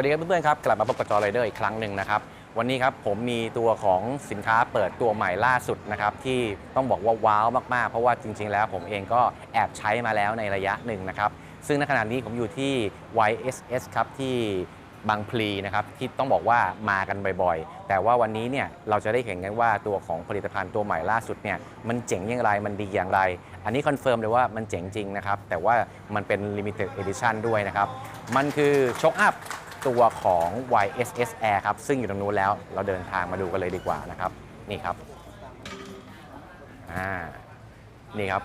สวัสดีครับเพื่อนๆครับกลับมาพบกับจอไรเดอร์อีกครั้งหนึ่งนะครับวันนี้ครับผมมีตัวของสินค้าเปิดตัวใหม่ล่าสุดนะครับที่ต้องบอกว่าว้าวมากๆ เพราะว่าจริง ๆ แล้วผมเองก็แอบใช้มาแล้วในระยะหนึ่งนะครับซึ่งในขณะนี้ผมอยู่ที่ YSS ครับที่บางพลีนะครับที่ต้องบอกว่ามากันบ่อยๆ แต่ว่าวันนี้เนี่ยเราจะได้เห็นกันว่าตัวของผลิตภัณฑ์ตัวใหม่ล่าสุดเนี่ยมันเจ๋งอย่างไรมันดีอย่างไร อันนี้คอนเฟิร์มเลยว่ามันเจ๋งจริงนะครับแต่ว่ามันเป็น Limited Edition ด้วยนะครับมันคือช็อคอัพ ตัวของ YSS Air ครับ ซึ่งอยู่ตรงนู้นแล้ว เราเดินทางมาดูกันเลยดีกว่านะครับ นี่ครับ อ่า นี่ครับ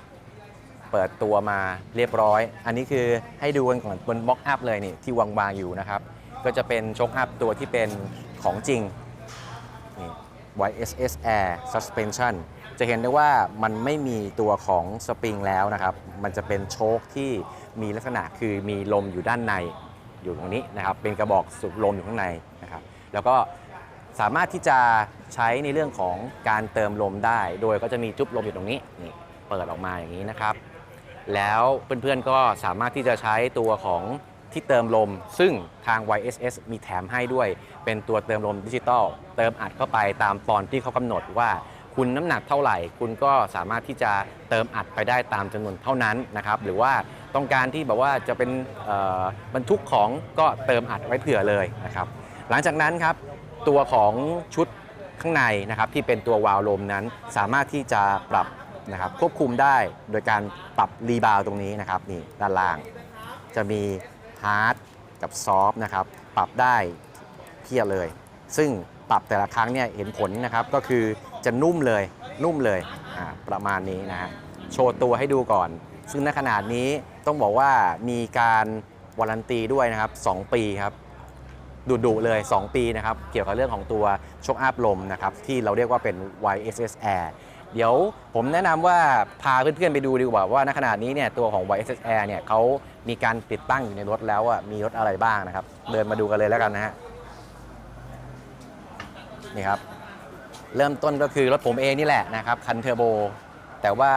เปิดตัวมาเรียบร้อย อันนี้คือให้ดูกันก่อนบนบล็อกอัพเลยนี่ที่วางวางๆอยู่นะครับ ก็จะเป็นช็อคอัพตัวที่เป็นของจริง นี่ YSS Air Suspension จะเห็นได้ว่ามันไม่มีตัวของสปริงแล้วนะครับ มันจะเป็นโชคที่มีลักษณะคือมีลมอยู่ด้านใน อยู่ตรงนี้นะครับเป็นกระบอกสูบลมอยู่ข้างในนะครับแล้วก็สามารถที่จะใช้ในเรื่องของการเติมลมได้ โดยก็จะมีจุ๊บลมอยู่ตรงนี้นี่เปิดออกมาอย่างนี้นะครับ แล้วเพื่อนๆก็สามารถที่จะใช้ตัวของที่เติมลม ซึ่งทาง YSS มีแถมให้ด้วย เป็นตัวเติมลมดิจิตอลเติมอัดเข้าไปตามปอนที่เขากำหนดว่าคุณน้ำหนักเท่าไหร่ คุณก็สามารถที่จะเติมอัดไปได้ตามจำนวนเท่านั้นนะครับ หรือว่า ต้องการที่แบบว่าจะเป็นบรรทุกของก็เติมอัดไว้เผื่อเลยนะครับ หลังจากนั้นครับตัวของชุดข้างในนะครับที่เป็นตัววาล์วลมนั้นสามารถที่จะปรับนะครับควบคุมได้โดยการปรับรีบาวตรงนี้นะครับนี่ด้านล่าง จะมีฮาร์ดกับซอฟนะครับปรับได้เพียบเลย ซึ่งปรับแต่ละครั้งเนี่ยเห็นผลนะครับก็คือจะนุ่มเลยนุ่มเลยประมาณนี้นะฮะโชว์ตัวให้ดูก่อน ซึ่งในขนาดนี้ ต้องบอกว่ามีการวารันตีด้วยนะครับ 2 ปีครับดุดุเลย 2 ปีนะครับ เกี่ยวกับเรื่องของตัวชกอัพลมนะครับ ที่เราเรียกว่าเป็น YSS Air เดี๋ยวผมแนะนำว่าพาเพื่อนๆไปดูดีกว่าว่าณขณะนี้เนี่ยตัวของ YSS Air เนี่ยเขามีการติดตั้งอยู่ในรถแล้วอะมีรถอะไรบ้างนะครับ เดินมาดูกันเลยแล้วกันนะฮะนี่ครับ เริ่มต้นก็คือรถผมเองนี่แหละนะครับ คันเทอร์โบ แต่ว่า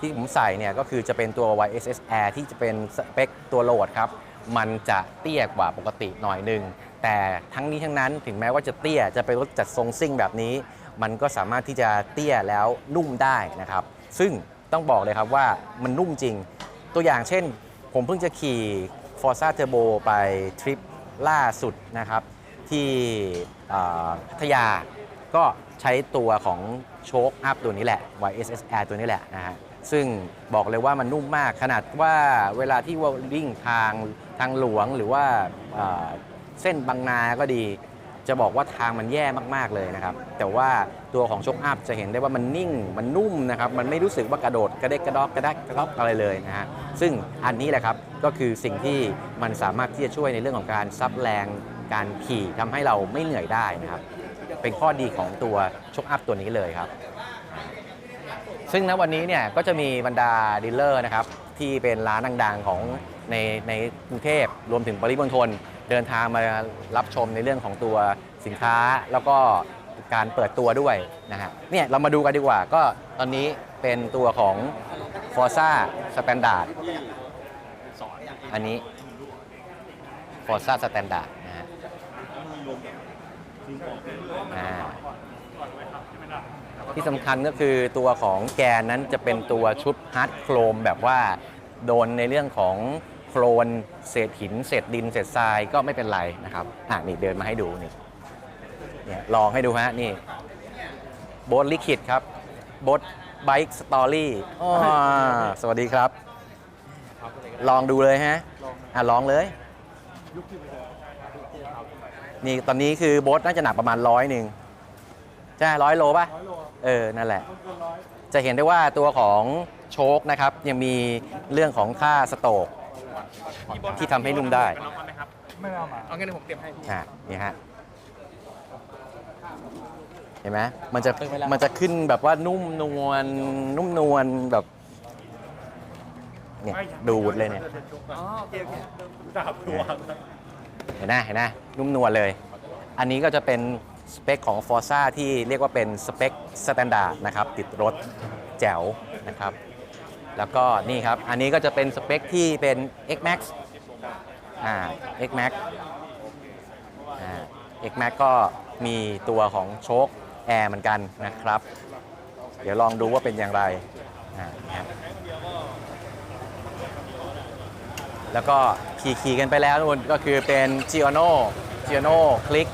ที่ผมใส่เนี่ยก็คือจะเป็นตัว YSS Air ที่จะเป็นสเปคตัวโหลดครับ มันจะเตี้ยกว่าปกติหน่อยหนึง แต่ทั้งนี้ทั้งนั้นถึงแม้ว่าจะเตี้ยจะเป็นรถจัดทรงซิ่งแบบนี้ มันก็สามารถที่จะเตี้ยแล้วนุ่มได้นะครับ ซึ่งต้องบอกเลยครับว่ามันนุ่มจริง ตัวอย่างเช่น ผมเพิ่งจะขี่ Forza Turbo ไปทริปล่าสุดนะครับ ที่พัทยาก็ใช้ตัวของโชคอัพตัวนี้แหละ YSS Air ตัวนี้แหละนะฮะ ซึ่งบอกเลยว่ามันนุ่มมากขนาดว่าเวลาที่ว่าวิ่งทางทางหลวงหรือว่าเส้นบางนาก็ดี จะบอกว่าทางมันแย่มากๆเลยนะครับ แต่ว่าตัวของชคอัพจะเห็นได้ว่ามันนิ่งมันนุ่มนะครับ มันไม่รู้สึกว่ากระโดดกระเดกกระดอกกระดักกระดอกอะไรเลยนะฮะซึ่งอันนี้แหละครับก็คือสิ่งที่มันสามารถที่จะช่วยในเรื่องของการซับแรงการขี่ทำให้เราไม่เหนื่อยได้นะครับ เป็นข้อดีของตัวโชคอัพตัวนี้เลยครับ ซึ่งณวันนี้เนี่ยก็จะมีบรรดาดีลเลอร์นะครับที่เป็นร้านดังๆของในในกรุงเทพรวมถึงปริมณฑลเดินทางมารับชมในเรื่องของตัวสินค้าแล้วก็การเปิดตัวด้วยนะฮะเนี่ยเรามาดูกันดีกว่าก็ตอนนี้เป็นตัวของ Forza Standard อันนี้ Forza Standard นะฮะอ่า ที่สำคัญก็คือตัวของแกนนั้นจะเป็นตัวชุดฮาร์ดโครมแบบว่าโดนในเรื่องของโครนเศษหิน เศษดิน เศษทรายก็ไม่เป็นไรนะครับอะนี่เดินมาให้ดูนี่เนี่ยลองให้ดูฮะนี่โบทลิคิดครับโบทไบค์สตอรี่สวัสดีครับ ลองดูเลยฮะอะลองเลย นี่ตอนนี้คือโบทน่าจะหนักประมาณร้อยหนึ่งใช่ร้อยโลป่ะ เออนั่นแหละ จะเห็นได้ว่าตัวของโชคนะครับ ยังมีเรื่องของค่าสโตรกที่ทำให้นุ่มได้ไม่เอามาเอางั้นเดี๋ยวผมเตรียมให้พี่อะนี่ฮะเห็นไหมมันจะมันจะขึ้นแบบว่านุ่มนวลนุ่มนวลแบบเนี่ยดูดเลยเนี่ยอ๋อโอเคโอเคจับตัวเห็นไหมเห็นไหมนุ่มนวลเลย อันนี้ก็จะเป็น สเปคของ Forza ที่เรียกว่าเป็นสเปคสแตนดาร์ดนะครับติดรถแจ๋วนะครับ แล้วก็นี่ครับ อันนี้ก็จะเป็นสเปคที่เป็น X Max อ่า X Max อ่า X Max ก็มีตัวของโชคแอร์เหมือนกันนะครับ เดี๋ยวลองดูว่าเป็นอย่างไรอ่าแล้วก็ขี่ขี่กันไปแล้วนู่นก็คือเป็น g i o n o g i o n o คลิก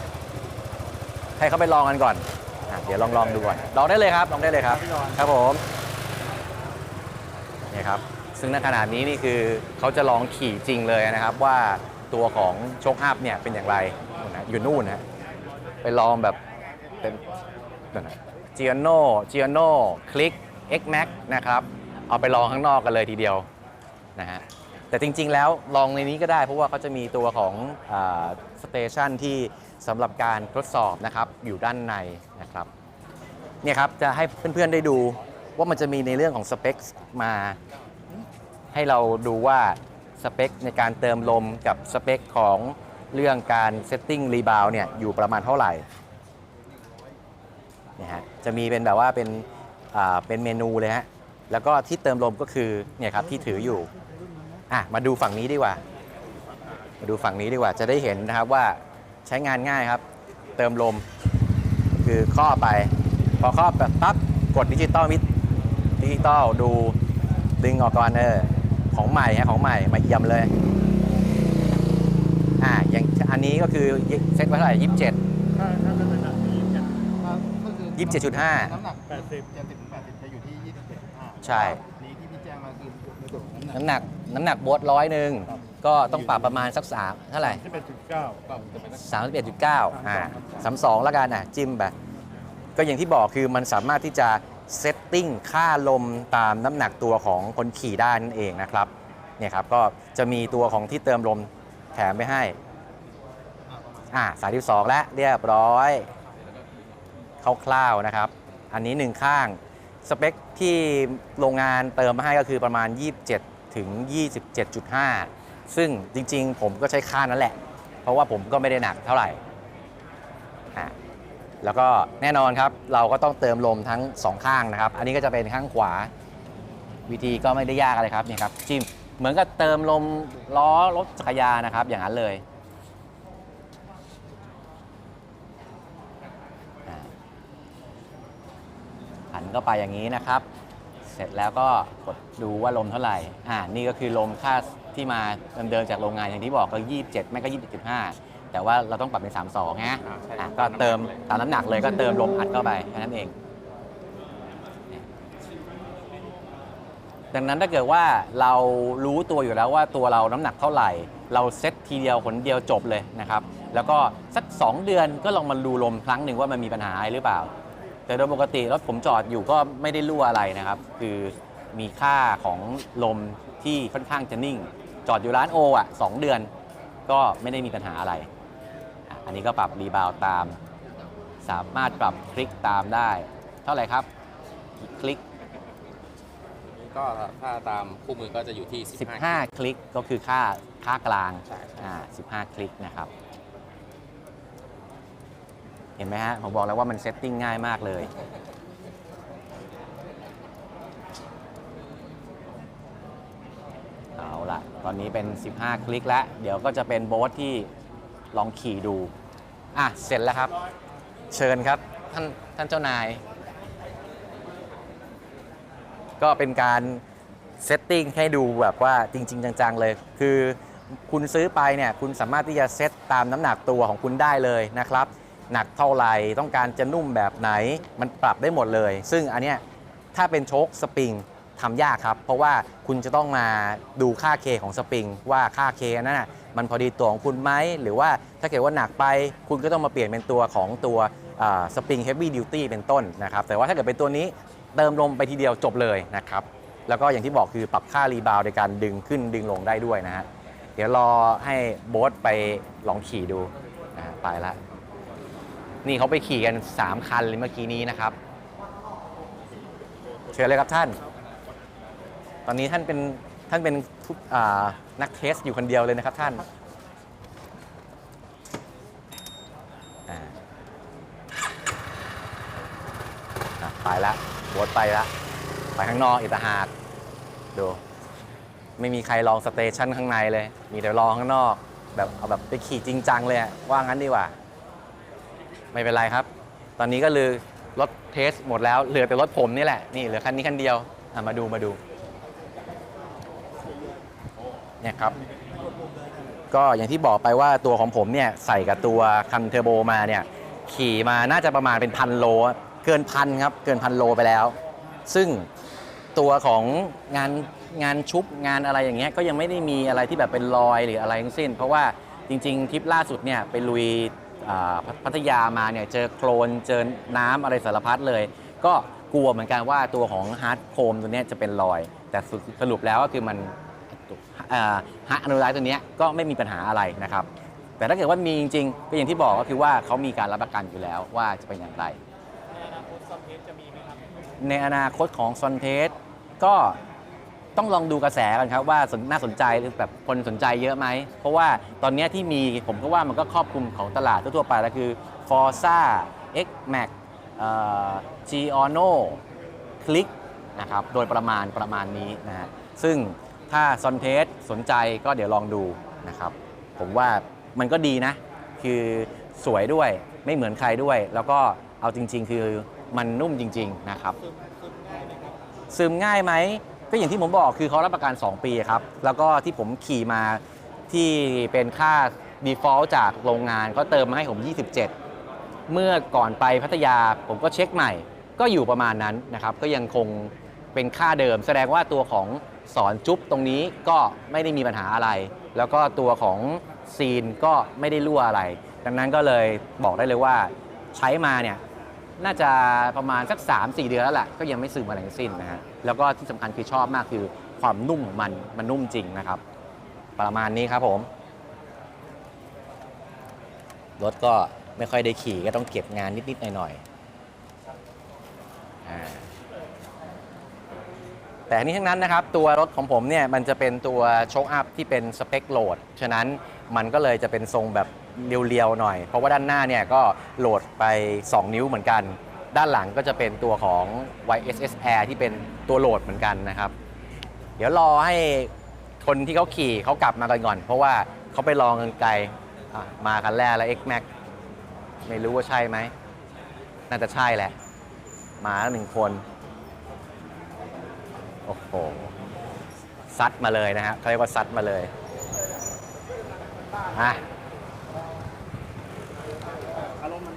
ให้เขาไปลองกันก่อนอะเดี๋ยวลองลองดูก่อน ลองได้เลยครับลองได้เลยครับ ครับผมนี่ครับ ซึ่งในขนาดนี้นี่คือเขาจะลองขี่จริงเลยนะครับว่าตัวของโชคอัพเนี่ยเป็นอย่างไรนู่นนะอยู่นู่นนะไปลองแบบเป็นเจียโน่เจียโน่คลิก X Max นะครับ เอาไปลองข้างนอกกันเลยทีเดียวนะฮะแต่จริงๆแล้วลองในนี้ก็ได้เพราะว่าเขาจะมีตัวของสเตชันที่ สำหรับการทดสอบนะครับอยู่ด้านในนะครับเนี่ยครับจะให้เพื่อนๆได้ดูว่ามันจะมีในเรื่องของสเปคมา ให้เราดูว่าสเปคในการเติมลมกับสเปคของเรื่องการเซตติ้งรีบาวเนี่ยอยู่ประมาณเท่าไหร่เนี่ยฮะจะมีเป็นแบบว่าเป็นอ่าเป็นเมนูเลยฮะแล้วก็ที่เติมลมก็คือเนี่ยครับที่ถืออยู่อะมาดูฝั่งนี้ดีกว่า มาดูฝั่งนี้ดีกว่าจะได้เห็นนะครับว่า ใช้งานง่ายครับ เติมลม คือครอบไป พอครอบแบบปั๊บกดดิจิตอลมิดดิจิตอลดูดึงออกก่อนเออของใหม่ฮะของใหม่มาเยี่ยมเลยอ่าอย่างอันนี้ก็คือเซ็ตไว้เท่าไหร่ยี่สิบเจ็ดถ้าถ้าเป็นขนาดนี้เนี่ยก็คือยี่สิบเจ็ดจุดห้าน้ำหนักแปดสิบเจ็ดสิบถึงแปดสิบจะอยู่ที่ยี่สิบเจ็ดจุดห้าใช่ นี้ที่พี่แจ้งมาคือในส่วนของน้ำหนักน้ำหนักน้ำหนักโบทร้อยหนึ่ง ก็ต้องปรับประมาณสักสามเท่าไหร่ที่เป็นจุดเก้าก็จะเป็นสามสิบเอ็ดจุดเก้าอ่าสามสองแล้วกันอะจิ้มไปก็อย่างที่บอกคือมันสามารถที่จะเซตติ้งค่าลมตามน้ำหนักตัวของคนขี่ได้นั่นเองนะครับเนี่ยครับก็จะมีตัวของที่เติมลมแถมไปให้อ่าสายที่สองแล้วเรียบร้อย คร่าวๆนะครับ อันนี้หนึ่งข้าง สเปคที่โรงงานเติมมาให้ก็คือประมาณ 27 ถึง 27.5 ซึ่งจริงๆ ผมก็ใช้ค่านั้นแหละ เพราะว่าผมก็ไม่ได้หนักเท่าไหร่ แล้วก็แน่นอนครับ เราก็ต้องเติมลมทั้งสองข้างนะครับ อันนี้ก็จะเป็นข้างขวา วิธีก็ไม่ได้ยากอะไรครับเนี่ยครับจิ้มเหมือนกับเติมลมล้อรถจักรยานนะครับ อย่างนั้นเลยหันเข้าไปอย่างนี้นะครับ เสร็จแล้วก็กดดูว่าลมเท่าไหร่อ่านี่ก็คือลมค่า ที่มาเดิมๆจากโรงงานอย่างที่บอกก็ 27 ไม่ก็ 27.5 แต่ว่าเราต้องปรับเป็น 32ฮะอะก็เติมตามน้ำหนักเลยก็เติมลมอัดเข้าไปแค่นั้นเอง ดังนั้นถ้าเกิดว่าเรารู้ตัวอยู่แล้วว่าตัวเราน้ำหนักเท่าไหร่ เราเซ็ตทีเดียวคนเดียวจบเลยนะครับ แล้วก็สัก 2 เดือนก็ลองมาดูลมครั้งหนึ่งว่ามันมีปัญหาอะไรหรือเปล่า แต่โดยปกติรถผมจอดอยู่ก็ไม่ได้รั่วอะไรนะครับ คือมีค่าของลมที่ค่อนข้างจะนิ่ง จอดอยู่ร้านโออะสองเดือน ก็ไม่ได้มีปัญหาอะไรอะอันนี้ก็ปรับรีบาวตาม สามารถปรับคลิกตามได้ เท่าไหร่ครับ คลิก ก็ถ้าตามคู่มือก็จะอยู่ที่ 15 15คลิกก็คือค่าค่ากลางใช่ใช่อ่า15 คลิกนะครับ เห็นไหมฮะ ผมบอกแล้วว่ามันเซตติ้งง่ายมากเลย เอาละต อนนี้เป็น 15 คลิกแล้ว เดี๋ยวก็จะเป็นโบ๊ทที่ลองขี่ดู อะ เสร็จแล้วครับ เชิญครับ ท่านท่านเจ้านาย ก็เป็นการเซตติ้งให้ดูแบบว่าจริง ๆ จัง ๆ เลย คือคุณซื้อไปเนี่ยคุณสามารถที่จะเซตตามน้ำหนักตัวของคุณได้เลยนะครับ หนักเท่าไหร่ ต้องการจะนุ่มแบบไหน มันปรับได้หมดเลย ซึ่งอันเนี้ยถ้าเป็นโชคสปริง ทำยากครับ เพราะว่าคุณจะต้องมาดูค่าเคของสปริง ว่าค่าเคนั้นนะมันพอดีตัวของคุณไหม หรือว่าถ้าเกิดว่าหนักไป คุณก็ต้องมาเปลี่ยนเป็นตัวของตัวสปริงเฮฟวี่ดิวตี้เป็นต้นนะครับ แต่ว่าถ้าเกิดเป็นตัวนี้เติมลมไปทีเดียวจบเลยนะครับ แล้วก็อย่างที่บอกคือปรับค่ารีบาวด์โดยการดึงขึ้นดึงลงได้ด้วยนะฮะ เดี๋ยวรอให้โบ๊ทไปลองขี่ดูนะฮะไปละ นี่เขาไปขี่กัน 3 คันเลยเมื่อกี้นี้นะครับ เชิญเลยครับท่าน ตอนนี้ท่านเป็นท่านเป็นนักเทสอยู่คนเดียวเลยนะครับท่านไปและโบ๊ทไปและไปข้างนอกอีกต่าหากดูไม่มีใครลองสเตชันข้างในเลย มีแต่ลองข้างนอก แบบเอาแบบไปขี่จริงจังเลยอะว่างั้นดีกว่า ไม่เป็นไรครับ ตอนนี้ก็เลยรถเทสหมดแล้วเหลือแต่รถผมนี่แหละ นี่เหลือคันนี้คันเดียวมาดูมาดู เนี่ยครับก็อย่างที่บอกไปว่าตัวของผมเนี่ยใส่กับตัวคันเทอร์โบมาเนี่ยขี่มาน่าจะประมาณเป็นพันโล เกินพันครับเกินพันโลไปแล้ว ซึ่งตัวของงานงานชุบงานอะไรอย่างเงี้ยก็ยังไม่ได้มีอะไรที่แบบเป็นรอยหรืออะไรทั้งสิ้น เพราะว่าจริง ๆทริปล่าสุดเนี่ยไปลุยพัทยามาเนี่ยเจอโคลนเจอน้ำอะไรสารพัดเลย ก็กลัวเหมือนกันว่าตัวของฮาร์ดโคมตัวเนี้ยจะเป็นรอย แต่สรุปแล้วก็คือมัน ฮาอนุไลท์ตัวนี้ก็ไม่มีปัญหาอะไรนะครับ แต่ถ้าเกิดว่ามีจริงๆก็อย่างที่บอกก็คือว่าเขามีการรับประกันอยู่แล้วว่าจะเป็นอย่างไร ในอนาคตของซอนเทสก็ต้องลองดูกระแสกันครับว่านน่าสนใจหรือแบบคนสนใจเยอะไหม เพราะว่าตอนนี้ที่มีผมก็ว่ามันก็ครอบคลุมของตลาดทั่วๆไปแล้วคือ Forza X Max เอ่อ G Ono Click นะครับโดยประมาณประมาณนี้นะฮะซึ่ง ถ้าซอนเทสสนใจก็เดี๋ยวลองดูนะครับ ผมว่ามันก็ดีนะ คือสวยด้วยไม่เหมือนใครด้วย แล้วก็เอาจริง ๆ คือมันนุ่มจริง ๆ นะครับซึมง่ายไหมก็อย่างที่ผมบอกคือเขารับประกัน 2 ปีครับ แล้วก็ที่ผมขี่มาที่เป็นค่า default จากโรงงานก็เติมมาให้ผม 27 เมื่อก่อนไปพัทยาผมก็เช็คใหม่ ก็อยู่ประมาณนั้นนะครับ ก็ยังคงเป็นค่าเดิม แสดงว่าตัวของ สอนจุ๊บตรงนี้ก็ไม่ได้มีปัญหาอะไร แล้วก็ตัวของซีนก็ไม่ได้รั่วอะไร ดังนั้นก็เลยบอกได้เลยว่าใช้มาเนี่ยน่าจะประมาณสัก 3-4 เดือนแล้วแหละก็ยังไม่ซึมอะไรทั้งสิ้นนะฮะแล้วก็ที่สำคัญคือชอบมากคือความนุ่มของมันมันนุ่มจริงนะครับ ประมาณนี้ครับผมรถก็ไม่ค่อยได้ขี่ก็ต้องเก็บงานนิด ๆ หน่อยๆอ่า แต่ทั้งนี้ทั้งนั้นนะครับตัวรถของผมเนี่ยมันจะเป็นตัวโชคอัพที่เป็นสเปคโหลด ฉะนั้นมันก็เลยจะเป็นทรงแบบเรียวๆหน่อย เพราะว่าด้านหน้าเนี่ยก็โหลดไป 2 นิ้วเหมือนกัน ด้านหลังก็จะเป็นตัวของ YSS Air ที่เป็นตัวโหลดเหมือนกันนะครับ เดี๋ยวรอให้คนที่เขาขี่เขากลับมากันก่อน เพราะว่าเขาไปลองกันไกลมาคันแรกแล้ว X Max ไม่รู้ว่าใช่ไหม น่าจะใช่แหละ มาหนึ่งคน โอ้โหซัดมาเลยนะฮะเขาเรียกว่าซัดมาเลยอะ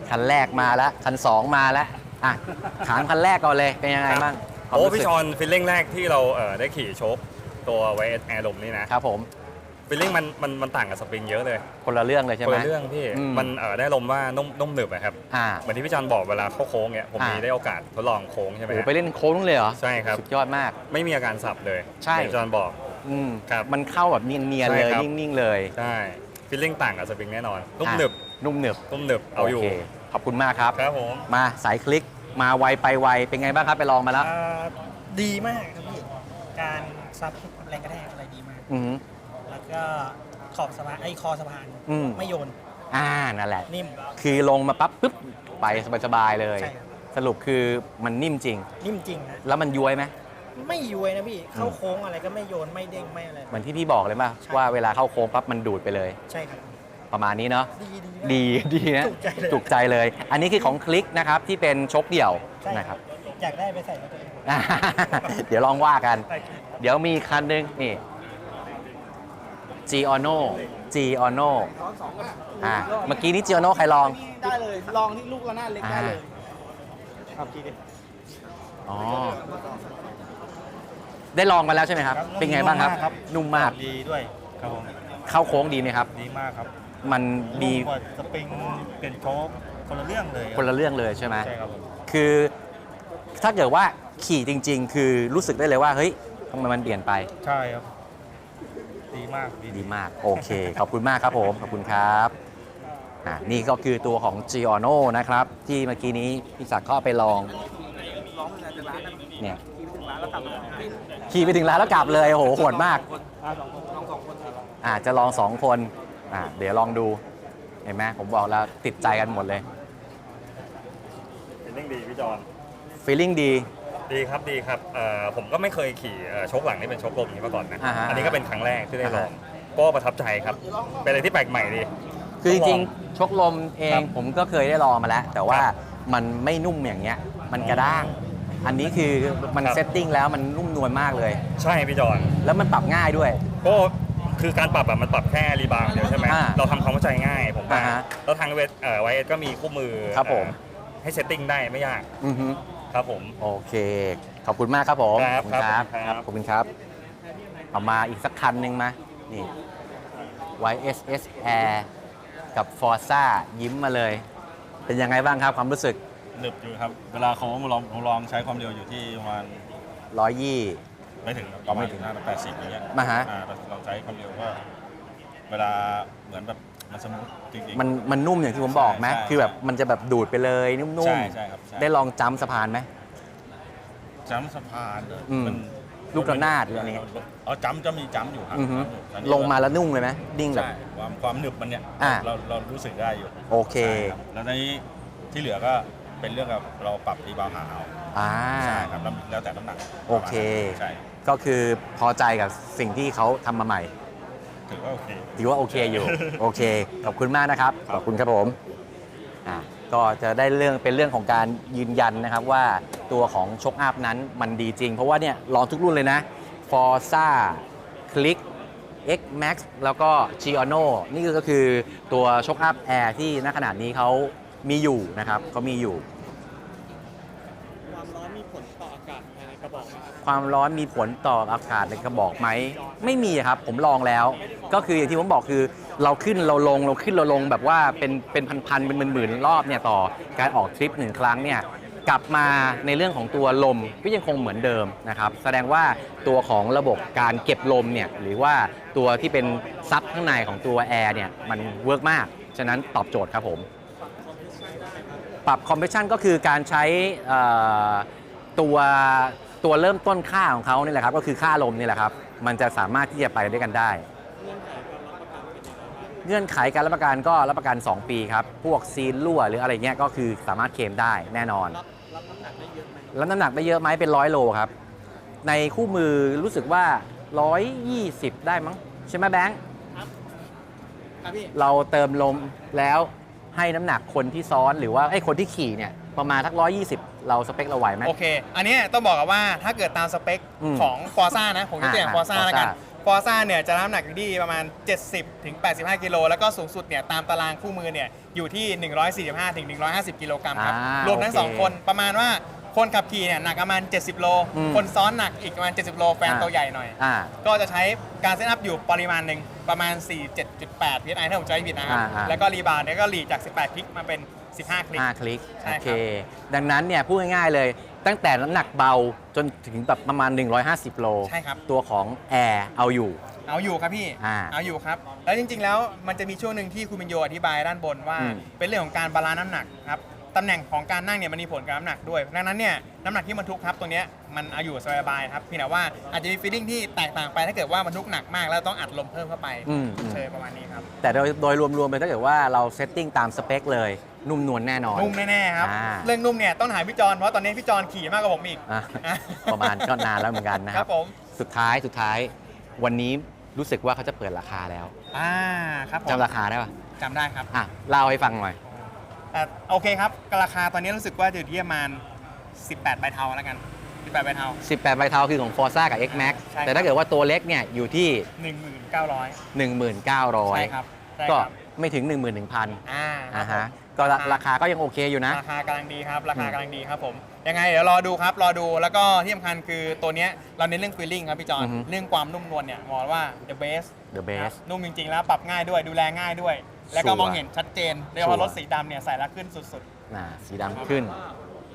คันแรกมาแล้วคันสองมาแล้วอะถามคันแรกก่อนเลยเป็นยังไงบ้างความโอ้รู้สึพี่กชอนฟิลลิ่งแรกที่เราเอ่อได้ขี่โชคตัวไวแอร์ลมนี่นะครับผม ฟิลลิ่งมันมันมันต่างกับสปริงเยอะเลยคนละเรื่องเลยใช่คนไหมละเรื่องพี่อืม มันเอ่อได้ลมว่านุ่มนุ่มหนึบอะครับอ่า เหมือนที่พี่จอนบอกเวลาเข้าโค้งเนี่ยผมอ่ามีมีได้โอกาสทดลองโค้งใช่ไหมโอ้โหฮะไปเล่นโค้งเลยเหรอ ใช่ครับ สุดยอดมาก ไม่มีอาการสับเลยใช่อย่างที่จอนบอก อืมครับมันเข้าแบบเนียนๆใช่เลยครับ นิ่งๆเลยใช่ฟิลลิ่งต่างกับสปริงแน่นอนนุ่มหนึบอะนุ่มหนึบนุ่มหนึบเอาอยู่โคขอบคุณมากครับ ครับผมมาสายคลิกมาไวไปไวเป็นไงบ้างครับไปลองมาแล้วอ่าดีมากครับพี่ การซับแรงกระแทกอะไรดีมาก อือหือแล้ว ก็ขอบสะพานไอ้คอสะพานอืม ไม่โยนอ่านั่นแหละ นิ่ม คือลงมาปั๊บปุ๊บไปสบายๆเลย ใช่ครับ สรุปคือมันนิ่มจริง นิ่มจริงนะแล้วมันย้วยไหม ไม่ย้วยนะพี่เข้าอืมโค้งอะไรก็ไม่โยนไม่เด้งไม่อะไร เหมือนที่พี่บอกเลยป่ะใช่ ว่าเวลาเข้าโค้งปั๊บมันดูดไปเลย ใช่ครับ ประมาณนี้เนาะดีดีมากดีดีนะถูกใจเลยถูกใจเลย อันนี้คือของคลิกนะครับที่เป็นชกเดี่ยวใช่นะครับ อยากได้ไปใส่ในตัวเอง เดี๋ยวลองว่ากันใช่ครับเดี๋ยวมีคันหนึงนี่ G Ono G Ono อ่าเมื่อกี้นี้ G Ono ใครลอง ได้เลย ลองที่ลูกระนาดเล็กได้เลยครับพี่อ๋อ ได้ลองมาแล้วใช่ไหมครับ เป็นไงบ้างครับ นุ่มมากดีด้วยครับผมเข้าโค้งดีไหมครับ ดีมากครับ มันดีนุ่มกว่าสปริงเปลี่ยนโชคคนละเรื่องเลย คนละเรื่องเลยใช่ไหมใช่ครับผมคือถ้าเกิดว่าขี่จริง ๆ คือรู้สึกได้เลยว่าเฮ้ยทำไมมันเปลี่ยนไป ใช่ครับ ดีมากดีดีมากโอเค ขอบคุณมากครับผมขอบคุณครับอะนี่ก็คือตัวของ g i o n o นะครับ ที่เมื่อกี้นี้พี่ศักดิ์ก็เอาไปลองเนี่ยขี่ไปถึงร้านแล้วกลับเลยโอ้โหโหดมากอ่าจะลองสองคนอ่าเดี๋ยวลองดู เห็นไหมผมบอกแล้วติดใจกันหมดเลยฟิลลิ่งดีพี่จอน ฟีลลิ่งดี ดีครับดีครับเอ่อผมก็ไม่เคยขี่เอ่อโชคหลังที่เป็นโชคลมนี้มาก่อนนะ อ่าฮะอันนี้ก็เป็นครั้งแรกที่ได้ลอง อ่าฮะก็ประทับใจครับ เป็นอะไรที่แปลกใหม่ดี คือจต้องลริองงๆชกลมเอครังบผมก็เคยได้ลองมาแล้ว แต่ว่าครับมันไม่นุ่มอย่างเงี้ย มันกระด้าง อันนี้คือมันครับ เซตติ้งแล้วมันนุ่มนวลมากเลย ใช่พี่จอน แล้วมันปรับง่ายด้วย ก็คือการปรับแบบมันปรับแค่รีบาวด์เดียวใช่ไหมอ่าเราทำความเข้าใจง่ายผมว่าอ่าฮะแล้วทางเวทเอ่อไวเอสก็มีคู่มือครับผม เอ่อให้เซตติ้งได้ไม่ยาก อือฮึ ครับผม โอเค ขอบคุณมากครับผมครับขอบคุณครับครับ ขอบคุณครับ เอามาอีกสักคันหนึ่งมานี่ YSS Air กับ Forza ยิ้มมาเลย เป็นยังไงบ้างครับความรู้สึกหนึบอยู่ครับ เวลาเขาลองผมลองใช้ความเร็วอยู่ที่ประมาณร้อยยี่ ไม่ถึงครับอ๋อไม่ถึง ห้าแปดสิบอย่างเงี้ยมาฮะ อ่าเราเราใช้ความเร็วก็เวลาเหมือนแบบ มันสมูทจริงๆ มันมันนุ่มอย่างที่ผมบอกไหมใช่ใช่คือแบบมันจะแบบดูดไปเลยนุ่มใช่ใช่ครับใช่ได้ลองจ้ำสะพานไหม จ้ำสะพานเลยอืมมันลูกระนาดหรืออะไรเงี้ย อ๋อจ้ำจะมีจ้ำอยู่ครับอือฮึจ้ำอยู่อันนี้ลงมาแล้วนุ่มเลยไหมดิ้งแบบ ใช่ความความหนึบมันเนี่ยอ่า เราเรารู้สึกได้อยู่โอเค ใช่ครับแล้วในที่เหลือก็เป็นเรื่องกับเราปรับรีบาวหาเอาอ่า ใช่ครับแล้วแล้วแต่น้ำหนักโอเค ใช่ก็คือพอใจกับสิ่งที่เขาทำมาใหม่ ถือว่าโอเค ถือว่าโอเคอยู่ โอเค ขอบคุณมากนะครับ ขอบคุณครับผมอะก็จะได้เรื่องเป็นเรื่องของการยืนยันนะครับว่าตัวของชกอัพนั้นมันดีจริง เพราะว่าเนี่ยลองทุกรุ่นเลยนะ Forza Click X Max แล้วก็ g i o n o นี่ก็คือตัวชกอัพแอร์ที่ณขนาดนี้เขามีอยู่นะครับเขามีอยู่ ความร้อนมีผลต่ออากาศภายในกระบอกไหม ความร้อนมีผลต่ออากาศในกระบอกไหม ไม่มีครับผมลองแล้ว ก็คืออย่างที่ผมบอกคือ เราขึ้นเราลงเราขึ้นเราลงแบบว่าเป็นเป็นพันๆเป็นหมื่นๆรอบเนี่ยต่อการออกทริปหนึ่งครั้งเนี่ยกลับมาในเรื่องของตัวลมก็ยังคงเหมือนเดิมนะครับ แสดงว่าตัวของระบบการเก็บลมเนี่ยหรือว่าตัวที่เป็นซับข้างในของตัวแอร์เนี่ยมันเวิร์กมาก ฉะนั้นตอบโจทย์ครับผม ปรับคอมเพรสชันก็คือการใช้ตัว ตัวเริ่มต้นค่าของเขานี่แหละครับก็คือค่าลมนี่แหละครับ มันจะสามารถที่จะไปด้วยกันได้ เงื่อนไขการรับประกันก็รับประกัน 2 ปีครับ พวกซีนรั่วหรืออะไรเงี้ยก็คือสามารถเคลมได้แน่นอนรับน้ำหนักได้เยอะไหมแล้วน้ำหนักได้เยอะไหมเป็นร้อยโลครับ ในคู่มือรู้สึกว่า 120 ได้มั้งใช่ไหมแบงค์ครับพี่เราเติมลมแล้วให้น้ำหนักคนที่ซ้อนหรือว่าไอ้คนที่ขี่เนี่ย ประมาณทัก120เราสเปคเราไหวไหม โอเค อันเนี้ยต้องบอกกันว่าถ้าเกิดตามสเปคอืมของฟอร์ซ่านะ ผมยกตัวอย่างอ่าฟอร์ซ่า Forza แล้วกันฟอร์ซ่าเนี่ยจะน้ำหนักอยู่ที่ประมาณ 70ถึง85 กิโล แล้วก็สูงสุดเนี่ยตามตารางคู่มือเนี่ยอยู่ที่ 145ถึง150 กิโลกรัมครับ อ่ารวมทั้ง โอเคสองคนประมาณว่าคนขับขี่เนี่ยหนักประมาณ 70 โล อืมคนซ้อนหนักอีกประมาณ 70 โลแฟนอ่า ตัวใหญ่หน่อย อ่า ก็จะใช้การเซตอัพอยู่ปริมาณหนึ่งประมาณ 47.8 psi ถ้าผมจำไม่ผิดนะครับ อ่าอ่าแล้วก็รีบาวด์เนี่ยก็หลีจาก 18 คลิกมาเป็น 15 คลิก 5 คลิก ใช่โอครับ เค ดังนั้นเนี่ยพูดง่ายๆเลย ตั้งแต่น้ำหนักเบาจนถึงแบบประมาณ 150 โล ใช่ครับ ตัวของแอร์เอาอยู่ เอาอยู่ครับพี่ อ่าเอาอยู่ครับ แล้วจริงๆ แล้วมันจะมีช่วงหนึ่งที่คุณบินโยอธิบายด้านบนว่า อืม เป็นเรื่องของการบาลานซ์น้ำหนักครับ ตำแหน่งของการนั่งเนี่ยมันมีผลกับน้ำหนักด้วย ดังนั้นเนี่ยน้ำหนักที่บรรทุกครับตัวเนี้ยมันเอาอยู่สบายๆครับเพียงแต่ว่าอาจจะมีฟีลลิ่งที่แตกต่างไปถ้าเกิดว่าบรรทุกหนักมากแล้วต้องอัดลมเพิ่มเข้าไปอืมอืม เชยประมาณนี้ครับ แต่โดยโดยรวมๆไปถ้าเกิดว่าเราเซตติ้งตามสเปคเลยนุ่มนวลแน่นอน นุ่มแน่ๆครับอ่า เรื่องนุ่มเนี่ยต้องถามพี่จอนเพราะตอนนี้พี่จอนขี่มากกว่าผมอีก อะอะ ประมาณก็นานแล้วเหมือนกันนะคครัรับบผมสุดท้ายสุดท้ายวันนี้รู้สึกว่าเขาจะเปิดราคาแล้วอ่าครับผมจำราคาได้ปะจำได้ครับอะเล่าให้ฟังหน่อย แต่โอเคครับราคาตอนนี้รู้สึกว่าจะอยู่ที่ประมาณ 18ใบเทาแล้วกัน 18ใบเทา 18ใบเทาคือของ Forza กับ X Max ใช่ครับ แต่ถ้าเกิดว่าตัวเล็กเนี่ยอยู่ที่ 19,000 19,000ใช่ครับใช่ก็ครับไม่ถึง 11,000 อ่าอ่าครัฮะบ ก็ราราคาราคาก็ยังโอเคอยู่นะ ราคากำลังดีครับ ราคาอืมกำลังดีครับผม ยังไงเดี๋ยวรอดูครับ รอดู แล้วก็ที่สำคัญคือตัวเนี้ยเราเน้นเรื่อง feeling ครับพี่จอนเรื่องความนุ่มนวลเนี่ยบอกว่า the best The ครับ best นุ่มจริงๆ แล้วปรับง่ายด้วย ดูแลง่ายด้วย แล้วก็ชัวร์มองเห็นชัดเจนเรียกว่าชัวร์ รถสีดำเนี่ยใส่แล้วขึ้นสุดน่ะสีดำขึ้น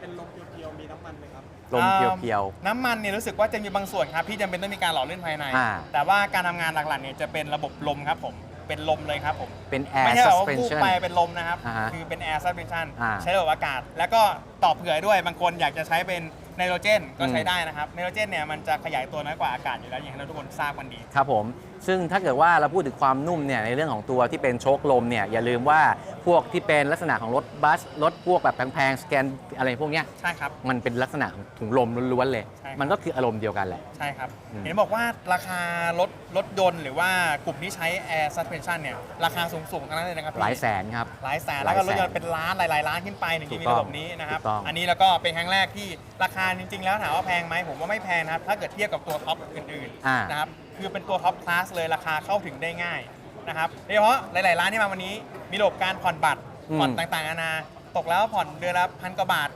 เป็นลมเพียวๆ มีน้ำมันไหมครับๆลมอ่าเพียวน้ำมันเนี่ยรู้สึกว่าจะมีบางส่วนครับที่จำเป็นต้องมีการหล่อลื่นภายใน อ่า แต่ว่าการทำงานหลักๆเนี่ยจะเป็นระบบลมครับผม เป็นลมเลยครับผมๆเป็นไม่ air ใช่แบบว่าพุ่ง suspension ไปเป็นลมนะครับ อ่าฮะคือเป็น air suspension อ่าใช้ระบบอากาศ แล้วก็ตอบเผื่อด้วยบางคนอยากจะใช้เป็นไนโตรเจนก็ใช้อืมได้นะครับไนโตรเจนเนี่ยมันจะขยายตัวน้อยกว่าอากาศอยู่แล้วอย่างที่เราทุกคนทราบกันดี ครับผม ซึ่งถ้าเกิดว่าเราพูดถึงความนุ่มเนี่ยในเรื่องของตัวที่เป็นโชคลมเนี่ยอย่าลืมว่าพวกที่เป็นลักษณะของรถบัสรถพวกแบบแพงๆสแกนอะไรพวกเนี้ยใช่ครับ มันเป็นลักษณะของถุงลมล้วนๆเลย ใช่ครับ มันก็คืออารมณ์เดียวกันแหละ ใช่ครับ อืม เห็นบอกว่าราคารถรถยนต์หรือว่ากลุ่มที่ใช้ Air Suspension เนี่ยราคาสูงๆทั้งนั้นเลยนะครับพี่หลายแสนครับ หลายแสนหแล้ลาวยก็รถแสนยนต์เป็นล้านหลายๆล้านขึ้นไปถึงถูจะกมีต้องระบบนี้นะครับ ถูกต้อง อันนี้แล้วก็เป็นครั้งแรกที่ราคาจริง ๆ แล้วถามว่าแพงไหมผมว่าไม่แพงนะครับ ถ้าเกิดเทียบกับตัวท็อปอื่นอ่าๆนะครับ คือเป็นตัวท็อปคลาสเลยราคาเข้าถึงได้ง่ายนะครับโดยเฉพาะหลาย ๆ ร้านที่มาวันนี้มีระบบการผ่อนบัตรอืมผ่อนต่างๆนานาตกแล้วผ่อนเดือนละพันกว่าบาท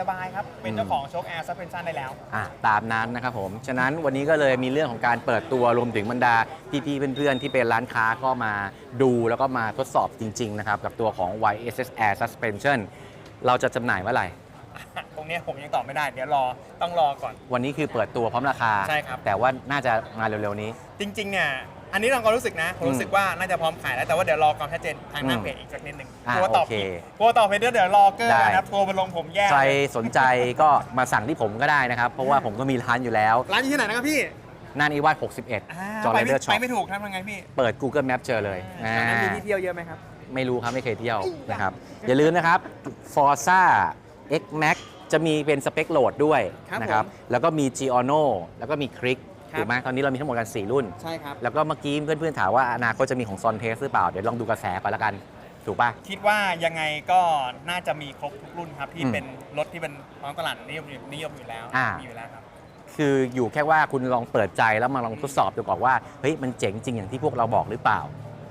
สบายๆครับเป็นเจ้าของโชค Air Suspension ได้แล้ว อะตามนั้นนะครับผม ฉะนั้นวันนี้ก็เลยมีเรื่องของการเปิดตัวรวมถึงบรรดาพี่ๆเพื่อนๆที่เป็นร้านค้าก็มาดูแล้วก็มาทดสอบจริง ๆ นะครับ กับตัวของ YSS Air Suspension เราจะจำหน่ายเมื่อไหร่ ตรงเนี้ยผมยังตอบไม่ได้ เดี๋ยวรอต้องรอก่อน วันนี้คือเปิดตัวพร้อมราคา ใช่ครับ แต่ว่าน่าจะมาเร็วๆนี้ จริงๆเนี่ยอันนี้เราก็รู้สึกนะผมรู้สึกว่าน่าจะพร้อมขายแล้วแต่ว่าเดี๋ยวรอความชัดเจนทางหน้าอืมเพจอีกสักนิดหนึ่งอะกลัวตอบโอเคผิดกลัวตอบผิดเดี๋ยวเดี๋ยวรอเกอร์ได้ นะครับทัวร์มาลงผมแย่ใครเลยสนใจก็มาสั่งที่ผมก็ได้นะครับ เพราะว่าผมก็มีร้านอยู่แล้วร้านอยู่ที่ไหนนะครับพี่หน้านิวาสอ่า61 จอร์ไปเรไม่เดอร์ช็อไปปไม่ถูกทำยังไงพี่เปิด Google Map เจอเลยตอนนั้นมีอ่าที่เที่ยวเยอะไหมครับ ไม่รู้ครับ ไม่เคยเที่ยวนะครับ อย่าลืมนะครับ Forza X Max จะมีเป็นสเปคโหลดด้วยครับนะครับผมแล้วก็มี Giorno แล้วก็มี Click ครับ ถูกไหมตอนนี้เรามีทั้งหมดกัน 4 รุ่น ใช่ครับ แล้วก็เมื่อกี้เพื่อนๆถามว่าอนาคตจะมีของซอนเทสหรือเปล่า เดี๋ยวลองดูกระแสไปแล้วกัน ถูกป่ะ คิดว่ายังไงก็น่าจะมีครบทุกรุ่นครับ ที่อืมเป็นรถที่เป็นท้องตลาดนิยมอยู่นิยมอยู่แล้วอ่ามี มีอยู่แล้วครับ คืออยู่แค่ว่าคุณลองเปิดใจแล้วมาลองทดสอบดูก่อนว่า เฮ้ย มันเจ๋งจริงอย่างที่พวกเราบอกหรือเปล่า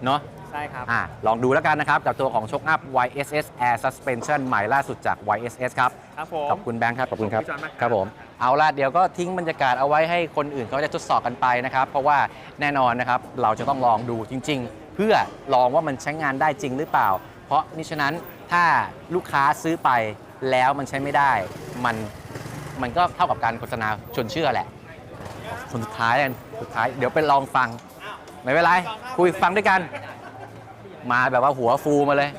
เนาะ ใช่ครับ อะลองดูแล้วกันนะครับ กับตัวของชกอัพ YSS Air Suspension ใหม่ล่าสุดจาก YSS ครับ ครับผม ขอบคุณแบงค์ครับ ขอบคุณครับ ขอบคุณพี่จอห์นมากครับ ครับผม เอาละเดี๋ยวก็ทิ้งบรรยากาศเอาไว้ให้คนอื่นเขาจะทดสอบกันไปนะครับ เพราะว่าแน่นอนนะครับ เราจะต้องลองดูจริง ๆ เพื่อลองว่ามันใช้งานได้จริงหรือเปล่า เพราะนี่ฉะนั้นถ้าลูกค้าซื้อไปแล้วมันใช้ไม่ได้ มันมันก็เท่ากับการโฆษณาชวนเชื่อแหละ คนสุดท้ายกันสุดท้ายเดี๋ยวไปลองฟัง ไม่เป็นไร คุยฟังด้วยกัน มาแบบว่าหัวฟูมาเลย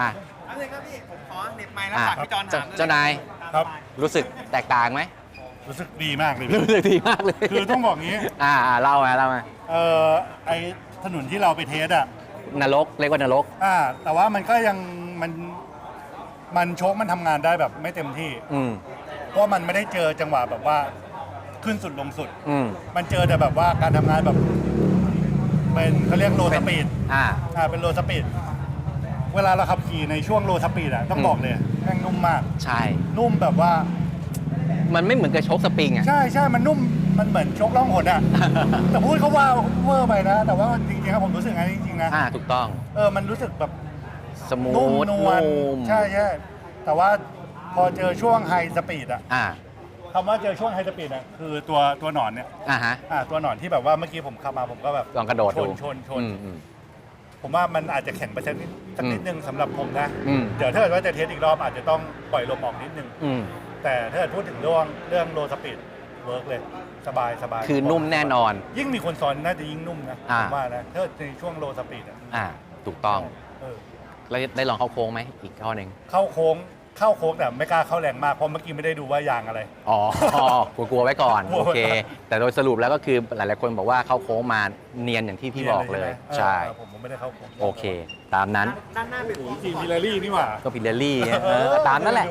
อะอันนี้ครับพี่ผมขอเน็บไมค์แล้วอะฝากพี่จอนถามเจ้านายครับ รู้สึกแตกต่างไหม รู้สึกดีมากเลยรู้สึกดีมากเลยคือต้องบอกงี้ อ่าอ่าเล่ามาเล่ามาเอ่อไอถนนที่เราไปเทสอะนรกเรียกว่านรก อ่า แต่ว่ามันก็ยังมันมันโชคมันทำงานได้แบบไม่เต็มที่ อืมเพราะมันไม่ได้เจอจังหวะแบบว่าขึ้นสุดลงสุด อืมมันเจอแต่แบบว่าการทำงานแบบ เป็นเขาเรียกโลสปีดอ่า อ่าเป็นโลสปีดเวลาเราขับขี่ในช่วงโลสปีดอะต้องอืมบอกเลยแม่งนุ่มมาก ใช่ นุ่มแบบว่า มันไม่เหมือนกับโชคสปริงอะ ใช่ใช่มันนุ่มมันเหมือนชกล่องหนอะแต่พูดเขาว่าเวอร์ไปนะ แต่ว่าจริงๆครับผมรู้สึกงั้นจริงๆนะอ่า ถูกต้อง เออมันรู้สึกแบบสมูนุ่มทนวลนุ่มใช่ใช่แต่ว่าพอเจอช่วงไฮสปีดอะอ่า คำว่าเจอช่วงไฮสปีดอะคือตัวตัวหนอนเนี่ยอ่าฮะอ่าตัวหนอนที่แบบว่าเมื่อกี้ผมขับมาผมก็แบบลองกระโดดชดูนชนชน อืมอืม ผมว่ามันอาจจะแข็งไปสักนิดสักนิดนึงสำหรับผมนะ อืม เดี๋ยวถ้าเกิดว่าจะเทสอีกรอบอาจจะต้องปล่อยลมออกนิดนึง อืมแต่ถ้าเกิดพูดถึงเรื่องเรื่องโลสปีดเวิร์กเลย สบายสบายคือนุ่มแน่นอน ยิ่งมีคนซ้อนน่าจะยิ่งนุ่มนะอ่าผมว่านะถ้าในช่วงโลสปีดอะอ่า ถูกต้องเออแล้วได้ลองเข้าโค้งไหมอีกข้อหนึ่งเข้าโค้ง เข้าโค้งแต่ไม่กล้าเข้าแรงมากเพราะเมื่อกี้ไม่ได้ดูว่ายางอะไร อ๋อ กลัวๆไว้ก่อน กลัวโอเค แต่โดยสรุปแล้วก็คือหลายๆคนบอกว่าเข้าโค้งมาเนียนอย่างที่พี่บอกเลยเออใช่ เออผมผมไม่ได้เข้าโค้งโอเค ตามนั้นด้านหน้าเป็นฟอร์มสจีปอมิร์ตลารี่นี่หว่า ก็พิลลี่เออตามนั่นแหละ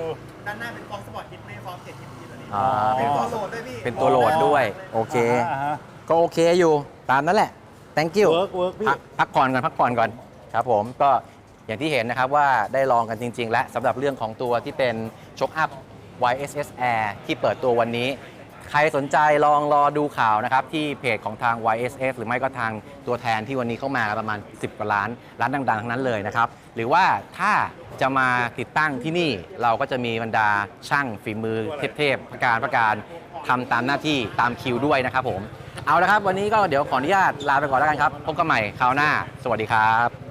ด้านหน้าเป็นฟอร์มสปอร์ตฮิตไม่ฟอร์มเจ็ดฮิตฮิตตัวนี้อ๋อ เป็นตัวโหลดด้วยพี่เป็นตัวโหลดด้วย โอเคอ่าฮะก็โอเคอยู่ ตามนั้นแหละ thank you เวิร์กเวิร์กพี่ พักพักผ่อนก่อนพักผ่อนก่อน ครับผมก็ อย่างที่เห็นนะครับว่าได้ลองกันจริง ๆ และสำหรับเรื่องของตัวที่เป็นชกอัพ YSS Air ที่เปิดตัววันนี้ ใครสนใจลองรอดูข่าวนะครับ ที่เพจของทาง YSS หรือไม่ก็ทางตัวแทนที่วันนี้เข้ามาประมาณ 10 กว่าร้าน ร้านดังๆ ทั้งนั้นเลยนะครับ หรือว่าถ้าจะมาติดตั้งที่นี่เราก็จะมีบรรดาช่างฝีมือเทพๆประการประการทำตามหน้าที่ตามคิวด้วยนะครับผม เอาละครับ วันนี้ก็เดี๋ยวขออนุญาตลาไปก่อนแล้วกันครับ พบกันใหม่คราวหน้า สวัสดีครับ